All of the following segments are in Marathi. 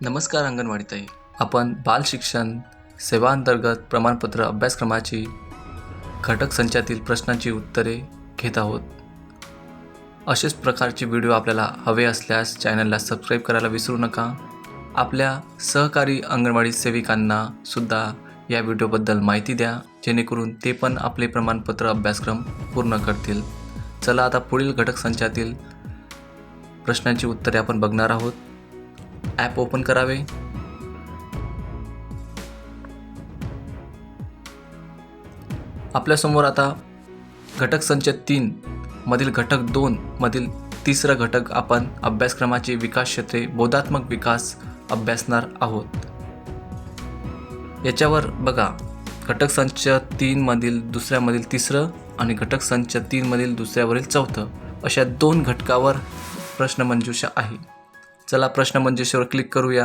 नमस्कार अंगणवाडीताई आपण बाल शिक्षण सेवांतर्गत प्रमाणपत्र अभ्यासक्रमाची घटक संचातील प्रश्नांची उत्तरे घेत आहोत. असेच प्रकारचे व्हिडिओ आपल्याला हवे असल्यास चॅनलला सबस्क्राईब करायला विसरू नका. आपल्या सहकारी अंगणवाडी सेविकांना सुद्धा या व्हिडिओबद्दल माहिती द्या जेणेकरून ते पण आपले प्रमाणपत्र अभ्यासक्रम पूर्ण करतील. चला आता पुढील घटक संचातील प्रश्नांची उत्तरे आपण बघणार आहोत. ॲप ओपन करावे? आपल्यासमोर आता घटक संच तीन मधील घटक दोन मधील तिसरा घटक आपण अभ्यासक्रमाची विकास क्षेत्रे बोधात्मक विकास अभ्यासणार आहोत. याच्यावर बघा घटक संच तीनमधील दुसऱ्यामधील तिसरं आणि घटक संच तीनमधील दुसऱ्यावरील चौथं अशा दोन घटकावर प्रश्नमंजुषा आहे. चला प्रश्नमंजुषेवर क्लिक करूया.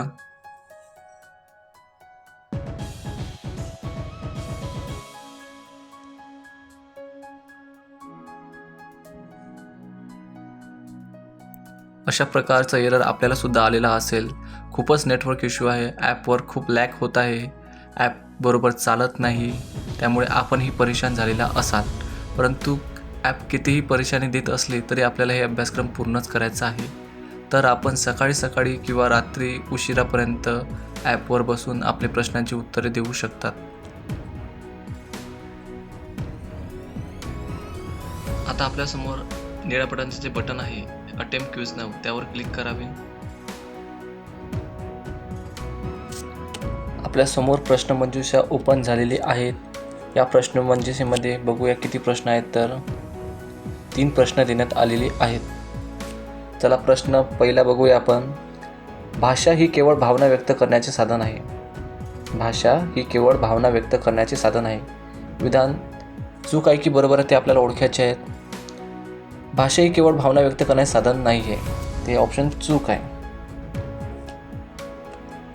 अशा प्रकारचा एरर आपल्याला सुद्धा आलेला असेल. खूपच नेटवर्क इश्यू आहे. ॲपवर खूप लॅक होत आहे. ॲप बरोबर चालत नाही. त्यामुळे आपणही परेशान झालेला असाल. परंतु ॲप कितीही परेशानी देत असली तरी आपल्याला हे अभ्यासक्रम पूर्णच करायचा आहे. तर आपण सकाळी सकाळी किंवा रात्री उशिरापर्यंत ॲपवर बसून आपले प्रश्नांची उत्तरे देऊ शकतात. आता आपल्यासमोर निळ्या जे बटन आहे अटेम्प क्यूज नाव त्यावर क्लिक करावे. आपल्यासमोर प्रश्नमंजुषा ओपन झालेली आहेत. या प्रश्नमंजुषेमध्ये बघूया किती प्रश्न आहेत तर तीन प्रश्न देण्यात आलेले आहेत. चला प्रश्न पहिला बघूया आपण. भाषा ही केवळ भावना व्यक्त करण्याचे साधन आहे. भाषा ही केवळ भावना व्यक्त करण्याचे साधन आहे. विधान चूक आहे की बरोबर आहे ते आपल्याला ओळखायचे आहेत. भाषा ही केवळ भावना व्यक्त करण्याचे साधन नाही आहे ते ऑप्शन चूक आहे.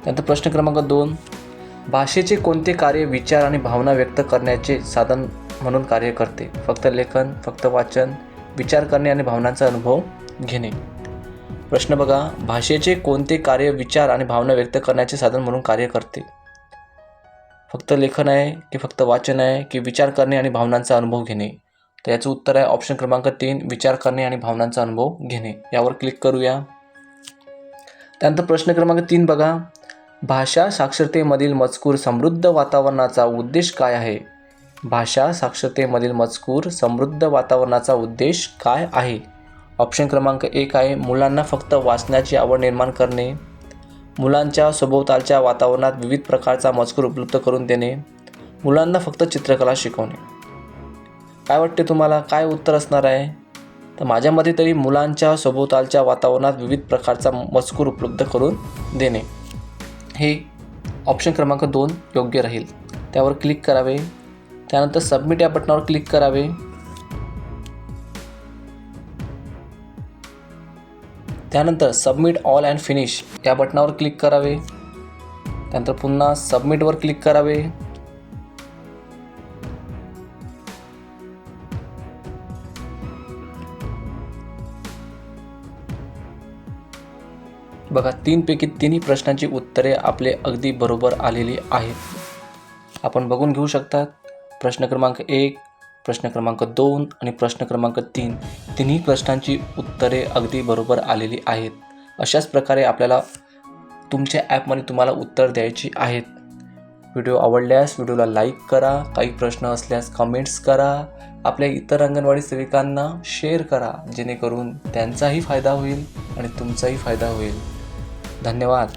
त्यानंतर प्रश्न क्रमांक दोन. भाषेचे कोणते कार्य विचार आणि भावना व्यक्त करण्याचे साधन म्हणून कार्य करते? फक्त लेखन फक्त वाचन विचार करणे आणि भावनांचा अनुभव घेणे. प्रश्न बघा भाषेचे कोणते कार्य विचार आणि भावना व्यक्त करण्याचे साधन म्हणून कार्य करते? फक्त लेखन आहे की फक्त वाचन आहे की विचार करणे आणि भावनांचा अनुभव घेणे? तर याचं उत्तर आहे ऑप्शन क्रमांक तीन विचार करणे आणि भावनांचा अनुभव घेणे. यावर क्लिक करूया. त्यानंतर प्रश्न क्रमांक तीन बघा. भाषा साक्षरतेमधील मजकूर समृद्ध वातावरणाचा उद्देश काय आहे? भाषा साक्षरतेमधील मजकूर समृद्ध वातावरणाचा उद्देश काय आहे? ऑप्शन क्रमांक एक आहे मुलांना फक्त वाचण्याची आवड निर्माण करणे मुलांच्या सभोवतालच्या वातावरणात विविध प्रकारचा मजकूर उपलब्ध करून देणे मुलांना फक्त चित्रकला शिकवणे. काय वाटते तुम्हाला? काय उत्तर असणार आहे? तर माझ्या मते तरी मुलांच्या सभोवतालच्या वातावरणात विविध प्रकारचा मजकूर उपलब्ध करून देणे. हे ऑप्शन क्रमांक दोन योग्य राहील. त्यावर क्लिक करावे. त्यानंतर सबमिट या बटनावर क्लिक करावे. त्यानंतर सबमिट ऑल अँड फिनिश या बटनावर क्लिक करावे. त्यानंतर पुन्हा सबमिटवर क्लिक करावे. बघा तीनपैकी तिन्ही प्रश्नांची उत्तरे आपले अगदी बरोबर आलेली आहेत. आपण बघून घेऊ शकतात. प्रश्न क्रमांक एक प्रश्न क्रमांक दोन आणि प्रश्न क्रमांक तीन तिन्ही प्रश्नांची उत्तरे अगदी बरोबर आलेली आहेत. अशाच प्रकारे आपल्याला तुमच्या ॲपमध्ये तुम्हाला उत्तर द्यायची आहेत. व्हिडिओ आवडल्यास व्हिडिओला लाईक करा काही प्रश्न असल्यास कमेंट्स करा आपल्या इतर अंगणवाडी सेविकांना शेअर करा जेणेकरून त्यांचाही फायदा होईल आणि तुमचाही फायदा होईल. धन्यवाद.